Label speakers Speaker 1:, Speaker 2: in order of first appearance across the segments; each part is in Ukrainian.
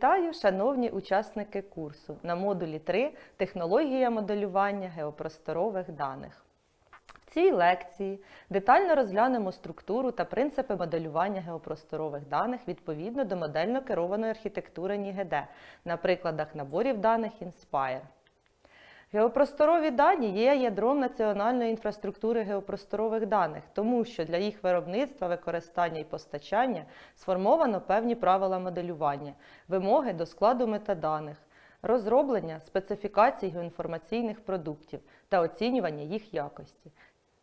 Speaker 1: Вітаю, шановні учасники курсу на модулі 3 Технологія моделювання геопросторових даних. В цій лекції детально розглянемо структуру та принципи моделювання геопросторових даних відповідно до модельно керованої архітектури НІГД на прикладах наборів даних Inspire. Геопросторові дані є ядром національної інфраструктури геопросторових даних, тому що для їх виробництва, використання і постачання сформовано певні правила моделювання, вимоги до складу метаданих, розроблення специфікацій геоінформаційних продуктів та оцінювання їх якості.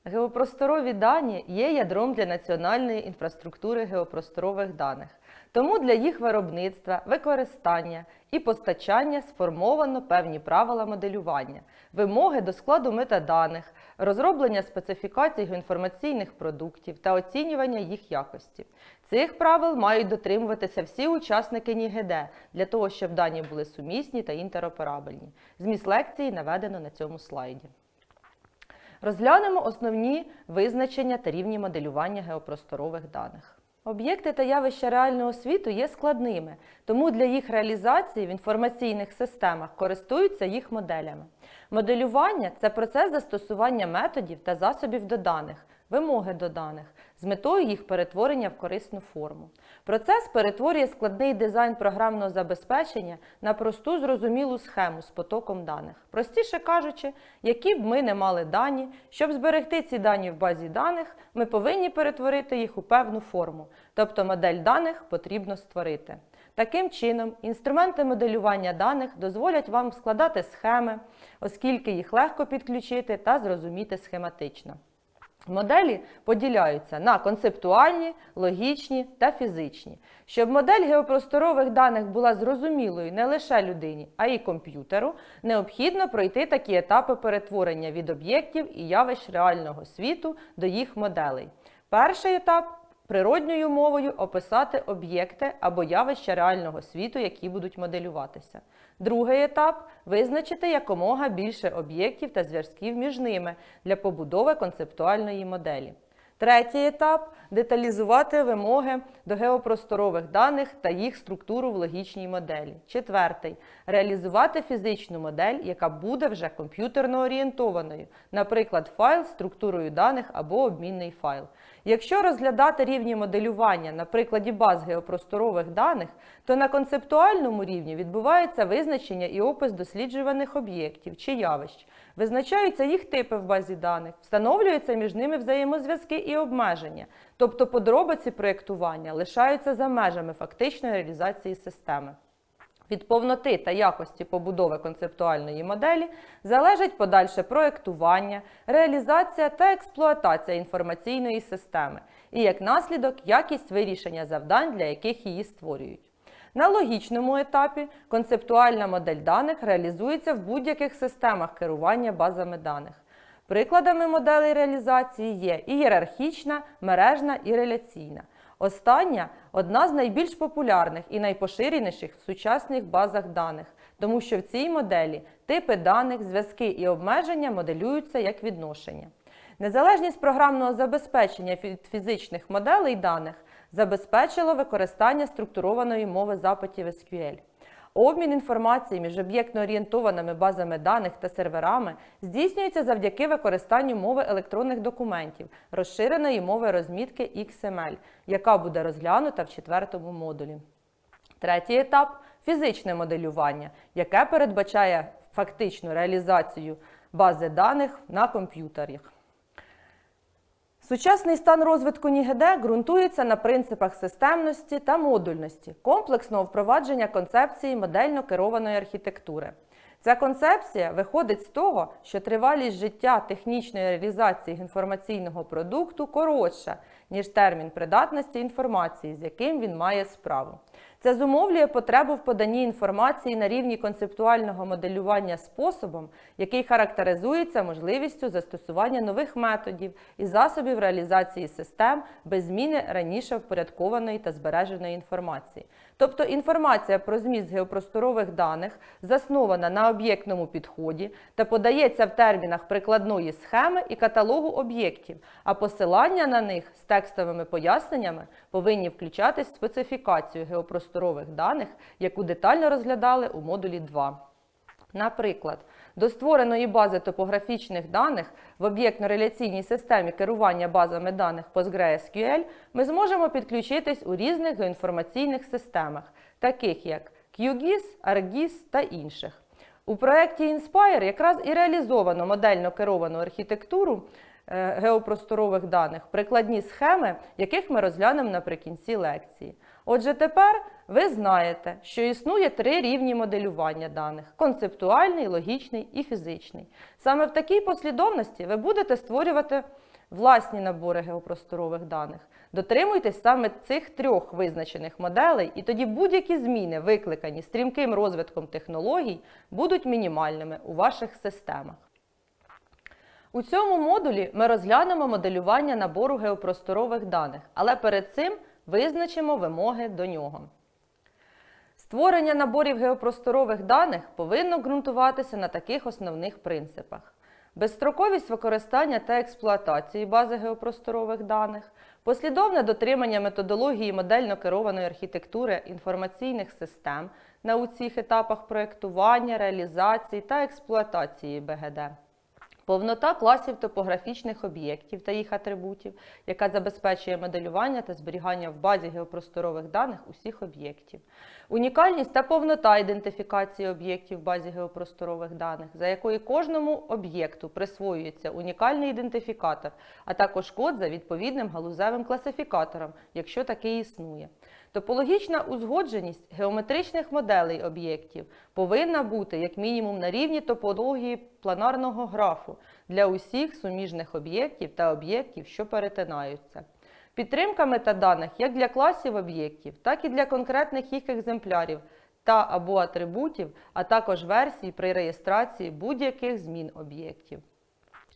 Speaker 1: Геопросторові дані є ядром для національної інфраструктури геопросторових даних. Тому для їх виробництва, використання і постачання сформовано певні правила моделювання, вимоги до складу метаданих, розроблення специфікацій геоінформаційних продуктів та оцінювання їх якості. Цих правил мають дотримуватися всі учасники НІГД для того, щоб дані були сумісні та інтероперабельні. Зміст лекції наведено на цьому слайді. Розглянемо основні визначення та рівні моделювання геопросторових даних. Об'єкти та явища реального світу є складними, тому для їх реалізації в інформаційних системах користуються їх моделями. Моделювання це процес застосування методів та засобів до даних, вимоги до даних з метою їх перетворення в корисну форму. Процес перетворює складний дизайн програмного забезпечення на просту зрозумілу схему з потоком даних. Простіше кажучи, які б ми не мали дані, щоб зберегти ці дані в базі даних, ми повинні перетворити їх у певну форму, тобто модель даних потрібно створити. Таким чином, інструменти моделювання даних дозволять вам складати схеми, оскільки їх легко підключити та зрозуміти схематично. Моделі поділяються на концептуальні, логічні та фізичні. Щоб модель геопросторових даних була зрозумілою не лише людині, а й комп'ютеру, необхідно пройти такі етапи перетворення від об'єктів і явищ реального світу до їх моделей. Перший етап природньою мовою описати об'єкти або явища реального світу, які будуть моделюватися. Другий етап визначити якомога більше об'єктів та зв'язків між ними для побудови концептуальної моделі. Третій етап деталізувати вимоги до геопросторових даних та їх структуру в логічній моделі. Четвертий реалізувати фізичну модель, яка буде вже комп'ютерно орієнтованою, наприклад, файл з структурою даних або обмінний файл. Якщо розглядати рівні моделювання на прикладі баз геопросторових даних, то на концептуальному рівні відбувається визначення і опис досліджуваних об'єктів чи явищ, визначаються їх типи в базі даних, встановлюються між ними взаємозв'язки і обмеження, тобто подробиці проєктування лишаються за межами фактичної реалізації системи. Від повноти та якості побудови концептуальної моделі залежить подальше проєктування, реалізація та експлуатація інформаційної системи і, як наслідок, якість вирішення завдань, для яких її створюють. На логічному етапі концептуальна модель даних реалізується в будь-яких системах керування базами даних. Прикладами моделей реалізації є ієрархічна, мережна і реляційна. Остання одна з найбільш популярних і найпоширеніших в сучасних базах даних, тому що в цій моделі типи даних, зв'язки і обмеження моделюються як відношення. Незалежність програмного забезпечення фізичних моделей даних забезпечило використання структурованої мови запитів SQL. Обмін інформації між об'єктно-орієнтованими базами даних та серверами здійснюється завдяки використанню мови електронних документів, розширеної мови розмітки XML, яка буде розглянута в четвертому модулі. Третій етап фізичне моделювання, яке передбачає фактичну реалізацію бази даних на комп'ютерах. Сучасний стан розвитку НІГД ґрунтується на принципах системності та модульності, комплексного впровадження концепції модельно керованої архітектури. Ця концепція виходить з того, що тривалість життя технічної реалізації інформаційного продукту коротша, ніж термін придатності інформації, з яким він має справу. Це зумовлює потребу в поданні інформації на рівні концептуального моделювання способом, який характеризується можливістю застосування нових методів і засобів реалізації систем без зміни раніше впорядкованої та збереженої інформації. Тобто інформація про зміст геопросторових даних заснована на об'єктному підході та подається в термінах прикладної схеми і каталогу об'єктів, а посилання на них з текстовими поясненнями повинні включатись в специфікацію геопросторових даних, яку детально розглядали у модулі 2. Наприклад, до створеної бази топографічних даних в об'єктно-реляційній системі керування базами даних PostgreSQL ми зможемо підключитись у різних геоінформаційних системах, таких як QGIS, ArcGIS та інших. У проєкті Inspire якраз і реалізовано модельно керовану архітектуру е, геопросторових даних, прикладні схеми, яких ми розглянемо наприкінці лекції. Отже, тепер ви знаєте, що існує три рівні моделювання даних: концептуальний, логічний і фізичний. Саме в такій послідовності ви будете створювати власні набори геопросторових даних. Дотримуйтесь саме цих трьох визначених моделей, і тоді будь-які зміни, викликані стрімким розвитком технологій, будуть мінімальними у ваших системах. У цьому модулі ми розглянемо моделювання набору геопросторових даних, але перед цим визначимо вимоги до нього. Створення наборів геопросторових даних повинно ґрунтуватися на таких основних принципах: безстроковість використання та експлуатації бази геопросторових даних, послідовне дотримання методології модельно керованої архітектури інформаційних систем на усіх етапах проєктування, реалізації та експлуатації БГД. Повнота класів топографічних об'єктів та їх атрибутів, яка забезпечує моделювання та зберігання в базі геопросторових даних усіх об'єктів. Унікальність та повнота ідентифікації об'єктів в базі геопросторових даних, за якою кожному об'єкту присвоюється унікальний ідентифікатор, а також код за відповідним галузевим класифікатором, якщо такий існує. Топологічна узгодженість геометричних моделей об'єктів повинна бути як мінімум на рівні топології планарного графу для усіх суміжних об'єктів та об'єктів, що перетинаються. Підтримка метаданих як для класів об'єктів, так і для конкретних їх екземплярів та або атрибутів, а також версій при реєстрації будь-яких змін об'єктів.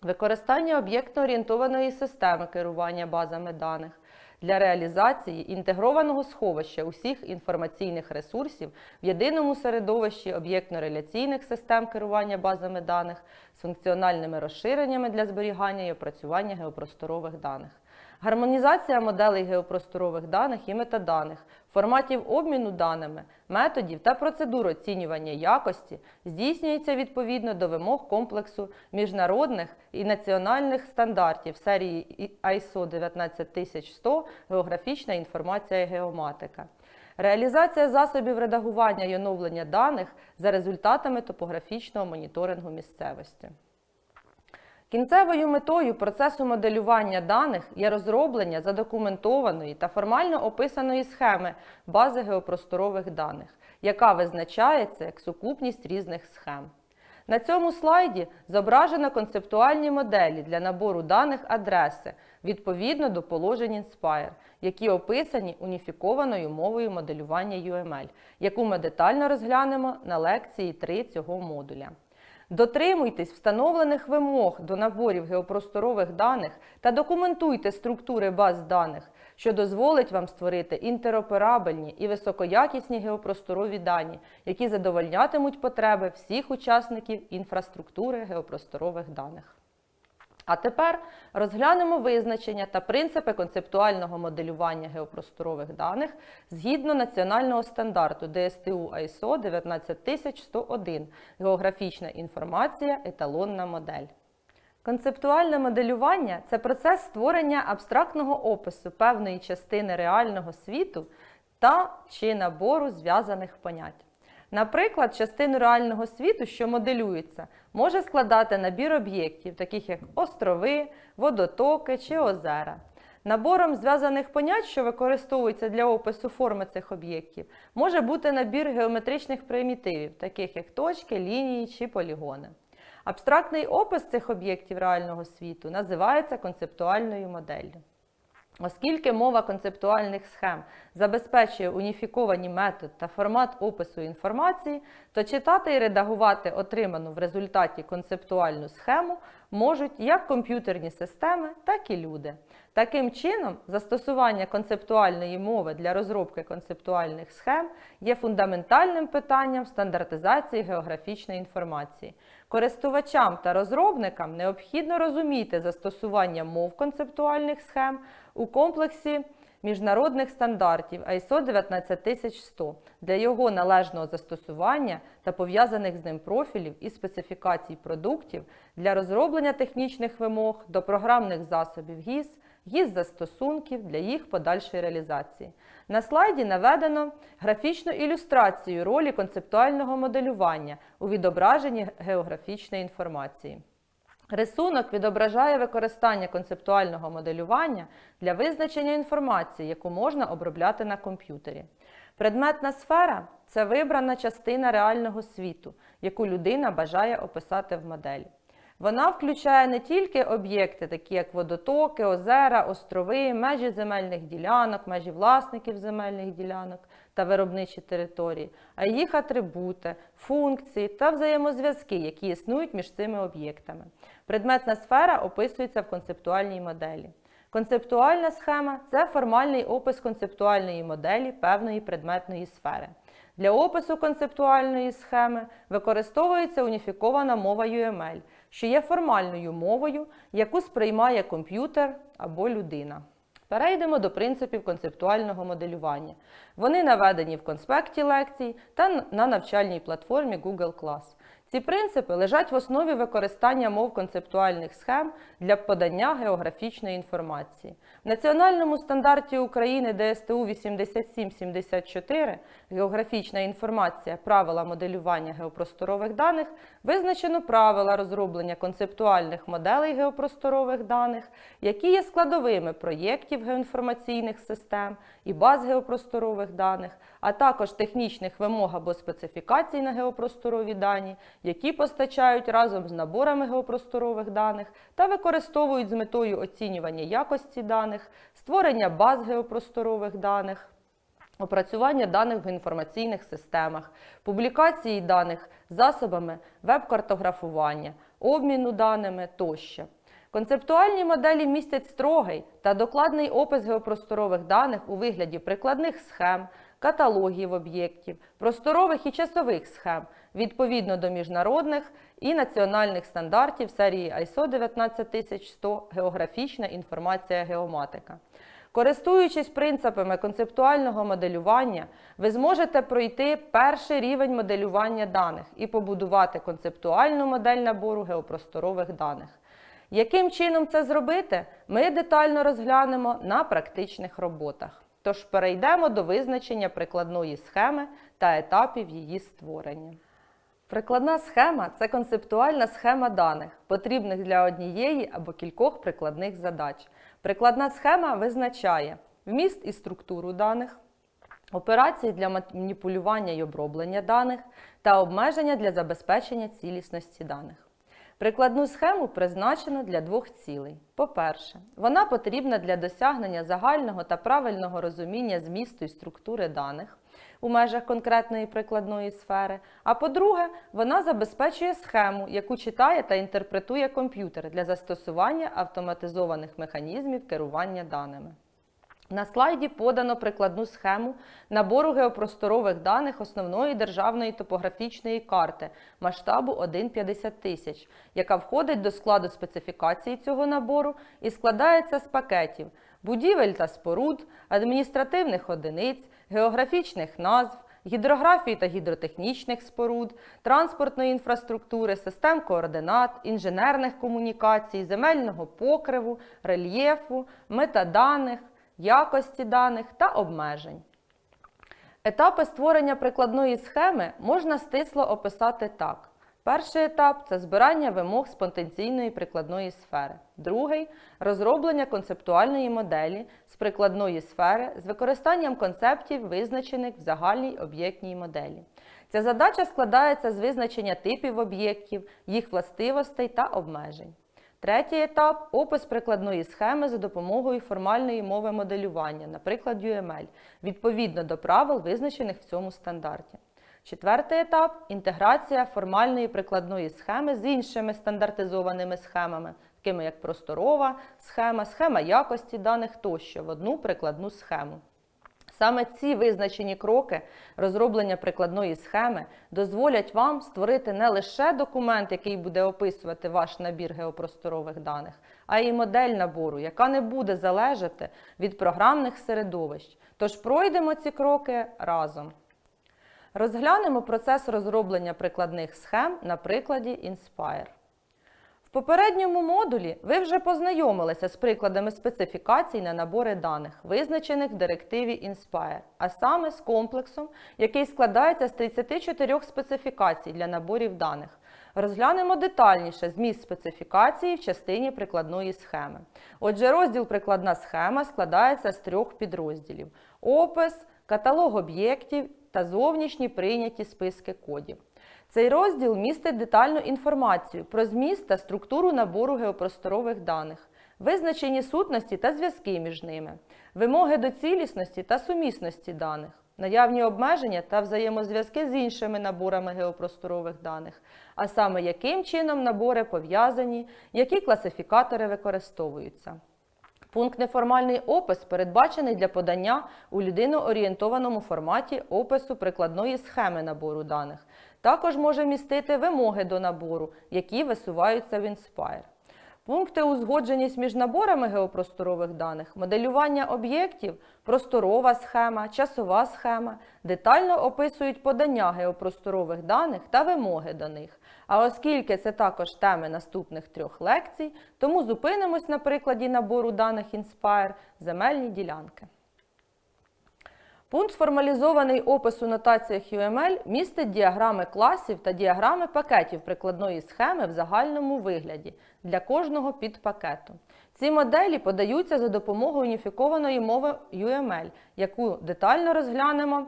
Speaker 1: Використання об'єктно-орієнтованої системи керування базами даних для реалізації інтегрованого сховища усіх інформаційних ресурсів в єдиному середовищі об'єктно-реляційних систем керування базами даних з функціональними розширеннями для зберігання і опрацювання геопросторових даних. Гармонізація моделей геопросторових даних і метаданих, форматів обміну даними, методів та процедур оцінювання якості здійснюється відповідно до вимог комплексу міжнародних і національних стандартів серії ISO 19100 географічна інформація і геоматика. Реалізація засобів редагування і оновлення даних за результатами топографічного моніторингу місцевості. Кінцевою метою процесу моделювання даних є розроблення задокументованої та формально описаної схеми бази геопросторових даних, яка визначається як сукупність різних схем. На цьому слайді зображено концептуальні моделі для набору даних адреси відповідно до положень Inspire, які описані уніфікованою мовою моделювання UML, яку ми детально розглянемо на лекції 3 цього модуля. Дотримуйтесь встановлених вимог до наборів геопросторових даних та документуйте структури баз даних, що дозволить вам створити інтероперабельні і високоякісні геопросторові дані, які задовольнятимуть потреби всіх учасників інфраструктури геопросторових даних. А тепер розглянемо визначення та принципи концептуального моделювання геопросторових даних згідно національного стандарту ДСТУ ISO 19101 Географічна інформація, еталонна модель. Концептуальне моделювання це процес створення абстрактного опису певної частини реального світу та чи набору зв'язаних понять. Наприклад, частину реального світу, що моделюється, може складати набір об'єктів, таких як острови, водотоки чи озера. Набором зв'язаних понять, що використовуються для опису форми цих об'єктів, може бути набір геометричних примітивів, таких як точки, лінії чи полігони. Абстрактний опис цих об'єктів реального світу називається концептуальною моделлю. Оскільки мова концептуальних схем забезпечує уніфіковані метод та формат опису інформації, то читати і редагувати отриману в результаті концептуальну схему можуть як комп'ютерні системи, так і люди. Таким чином, застосування концептуальної мови для розробки концептуальних схем є фундаментальним питанням стандартизації географічної інформації. Користувачам та розробникам необхідно розуміти застосування мов концептуальних схем у комплексі міжнародних стандартів ISO 19100 для його належного застосування та пов'язаних з ним профілів і специфікацій продуктів для розроблення технічних вимог до програмних засобів ГІС, ГІС-застосунків для їх подальшої реалізації. На слайді наведено графічну ілюстрацію ролі концептуального моделювання у відображенні географічної інформації. Рисунок відображає використання концептуального моделювання для визначення інформації, яку можна обробляти на комп'ютері. Предметна сфера це вибрана частина реального світу, яку людина бажає описати в моделі. Вона включає не тільки об'єкти, такі як водотоки, озера, острови, межі земельних ділянок, межі власників земельних ділянок та виробничі території, а їх атрибути, функції та взаємозв'язки, які існують між цими об'єктами. Предметна сфера описується в концептуальній моделі. Концептуальна схема це формальний опис концептуальної моделі певної предметної сфери. Для опису концептуальної схеми використовується уніфікована мова UML, що є формальною мовою, яку сприймає комп'ютер або людина. Перейдемо до принципів концептуального моделювання. Вони наведені в конспекті лекцій та на навчальній платформі Google Class. Ці принципи лежать в основі використання мов концептуальних схем для подання географічної інформації. В національному стандарті України ДСТУ 8774 географічна інформація, правила моделювання геопросторових даних визначено правила розроблення концептуальних моделей геопросторових даних, які є складовими проєктів геоінформаційних систем і баз геопросторових даних, а також технічних вимог або специфікацій на геопросторові дані, які постачають разом з наборами геопросторових даних та використовують з метою оцінювання якості даних, створення баз геопросторових даних. Опрацювання даних в інформаційних системах, публікації даних засобами веб-картографування, обміну даними тощо. Концептуальні моделі містять строгий та докладний опис геопросторових даних у вигляді прикладних схем, каталогів об'єктів, просторових і часових схем відповідно до міжнародних і національних стандартів серії ISO 19100 Географічна інформація геоматика. Користуючись принципами концептуального моделювання, ви зможете пройти перший рівень моделювання даних і побудувати концептуальну модель набору геопросторових даних. Яким чином це зробити, ми детально розглянемо на практичних роботах. Тож перейдемо до визначення прикладної схеми та етапів її створення. Прикладна схема це концептуальна схема даних, потрібних для однієї або кількох прикладних задач. Прикладна схема визначає вміст і структуру даних, операції для маніпулювання і оброблення даних та обмеження для забезпечення цілісності даних. Прикладну схему призначено для двох цілей. По-перше, вона потрібна для досягнення загального та правильного розуміння змісту і структури даних у межах конкретної прикладної сфери. А по-друге, вона забезпечує схему, яку читає та інтерпретує комп'ютер для застосування автоматизованих механізмів керування даними. На слайді подано прикладну схему набору геопросторових даних основної державної топографічної карти масштабу 1,50 тисяч, яка входить до складу специфікації цього набору і складається з пакетів будівель та споруд, адміністративних одиниць, географічних назв, гідрографії та гідротехнічних споруд, транспортної інфраструктури, систем координат, інженерних комунікацій, земельного покриву, рельєфу, метаданих, якості даних та обмежень. Етапи створення прикладної схеми можна стисло описати так. Перший етап це збирання вимог з потенційної прикладної сфери. Другий розроблення концептуальної моделі з прикладної сфери з використанням концептів, визначених в загальній об'єктній моделі. Ця задача складається з визначення типів об'єктів, їх властивостей та обмежень. Третій етап опис прикладної схеми за допомогою формальної мови моделювання, наприклад, UML, відповідно до правил, визначених в цьому стандарті. Четвертий етап інтеграція формальної прикладної схеми з іншими стандартизованими схемами, такими як просторова схема, схема якості даних тощо в одну прикладну схему. Саме ці визначені кроки розроблення прикладної схеми дозволять вам створити не лише документ, який буде описувати ваш набір геопросторових даних, а й модель набору, яка не буде залежати від програмних середовищ. Тож пройдемо ці кроки разом. Розглянемо процес розроблення прикладних схем на прикладі Inspire. В попередньому модулі ви вже познайомилися з прикладами специфікацій на набори даних, визначених в директиві Inspire, а саме з комплексом, який складається з 34 специфікацій для наборів даних. Розглянемо детальніше зміст специфікації в частині прикладної схеми. Отже, розділ прикладна схема складається з трьох підрозділів: опис, каталог об'єктів та зовнішні прийняті списки кодів. Цей розділ містить детальну інформацію про зміст та структуру набору геопросторових даних, визначені сутності та зв'язки між ними, вимоги до цілісності та сумісності даних, наявні обмеження та взаємозв'язки з іншими наборами геопросторових даних, а саме яким чином набори пов'язані, які класифікатори використовуються. Пункт неформальний опис передбачений для подання у людиноорієнтованому форматі опису прикладної схеми набору даних. Також може містити вимоги до набору, які висуваються в Inspire. Пункти узгодженість між наборами геопросторових даних, моделювання об'єктів, просторова схема, часова схема детально описують подання геопросторових даних та вимоги до них. А оскільки це також теми наступних трьох лекцій, тому зупинимось на прикладі набору даних Inspire земельні ділянки. Пункт формалізований опис у нотаціях UML містить діаграми класів та діаграми пакетів прикладної схеми в загальному вигляді для кожного підпакету. Ці моделі подаються за допомогою уніфікованої мови UML, яку детально розглянемо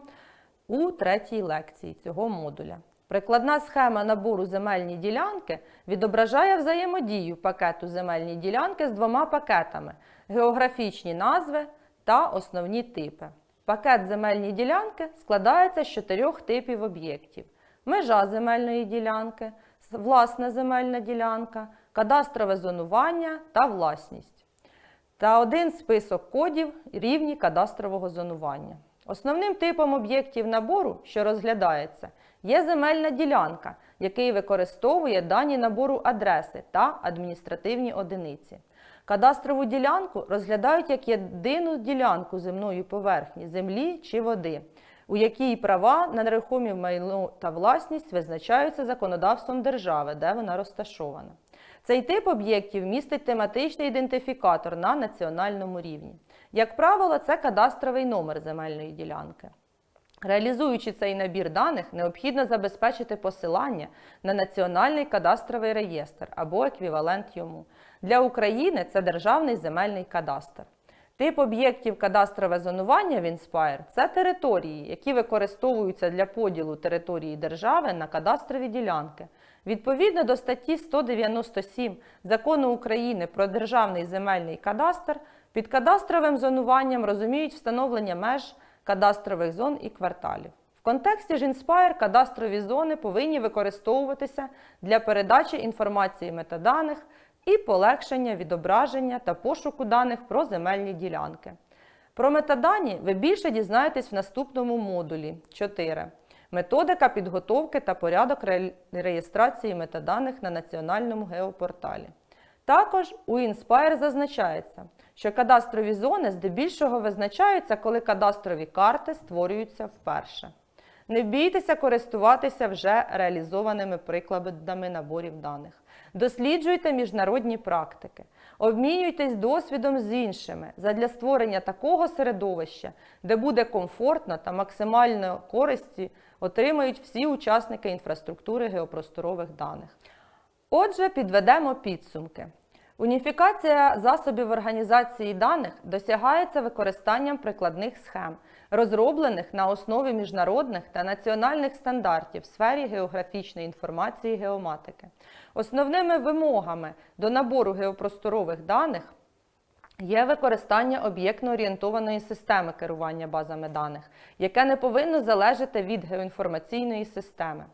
Speaker 1: у третій лекції цього модуля. Прикладна схема набору земельні ділянки відображає взаємодію пакету земельні ділянки з двома пакетами географічні назви та основні типи. Пакет земельні ділянки складається з чотирьох типів об'єктів: межа земельної ділянки, власна земельна ділянка, кадастрове зонування та власність. Та один список кодів рівні кадастрового зонування. Основним типом об'єктів набору, що розглядається, є земельна ділянка, який використовує дані набору адреси та адміністративні одиниці. Кадастрову ділянку розглядають як єдину ділянку земної поверхні землі чи води, у якій права на нерухомі майно та власність визначаються законодавством держави, де вона розташована. Цей тип об'єктів містить тематичний ідентифікатор на національному рівні. Як правило, це кадастровий номер земельної ділянки. Реалізуючи цей набір даних, необхідно забезпечити посилання на Національний кадастровий реєстр або еквівалент йому. Для України це Державний земельний кадастр. Тип об'єктів кадастрове зонування в Inspire – це території, які використовуються для поділу території держави на кадастрові ділянки. Відповідно до статті 197 Закону України про Державний земельний кадастр, під кадастровим зонуванням розуміють встановлення меж кадастрових зон і кварталів. В контексті ж Inspire кадастрові зони повинні використовуватися для передачі інформації метаданих і полегшення відображення та пошуку даних про земельні ділянки. Про метадані ви більше дізнаєтесь в наступному модулі 4. Методика підготовки та порядок реєстрації метаданих на національному геопорталі. Також у Inspire зазначається, що кадастрові зони здебільшого визначаються, коли кадастрові карти створюються вперше. Не бійтеся користуватися вже реалізованими прикладами наборів даних. Досліджуйте міжнародні практики, обмінюйтесь досвідом з іншими задля створення такого середовища, де буде комфортно та максимально користі отримають всі учасники інфраструктури геопросторових даних. Отже, підведемо підсумки. Уніфікація засобів організації даних досягається використанням прикладних схем, розроблених на основі міжнародних та національних стандартів в сфері географічної інформації геоматики. Основними вимогами до набору геопросторових даних Є використання об'єктно-орієнтованої системи керування базами даних, яке не повинно залежати від геоінформаційної системи.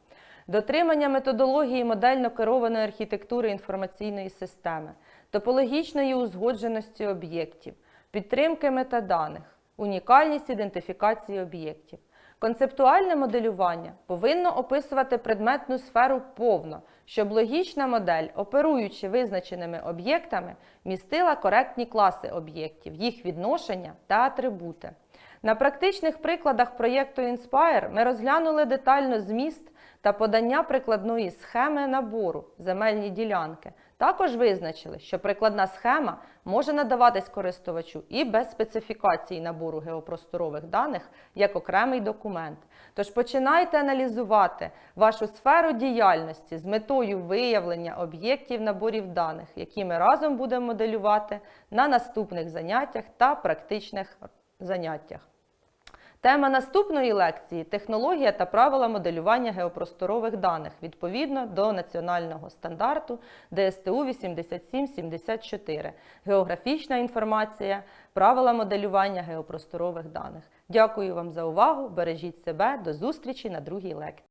Speaker 1: Дотримання методології модельно керованої архітектури інформаційної системи, топологічної узгодженості об'єктів, підтримки метаданих, унікальність ідентифікації об'єктів. Концептуальне моделювання повинно описувати предметну сферу повно, щоб логічна модель, оперуючи визначеними об'єктами, містила коректні класи об'єктів, їх відношення та атрибути. На практичних прикладах проєкту Inspire ми розглянули детально зміст та подання прикладної схеми набору земельні ділянки. Також визначили, що прикладна схема може надаватись користувачу і без специфікації набору геопросторових даних як окремий документ. Тож починайте аналізувати вашу сферу діяльності з метою виявлення об'єктів наборів даних, які ми разом будемо моделювати на наступних заняттях та практичних заняттях. Тема наступної лекції технологія та правила моделювання геопросторових даних відповідно до національного стандарту ДСТУ 8774. Географічна інформація, правила моделювання геопросторових даних. Дякую вам за увагу. Бережіть себе. До зустрічі на другій лекції.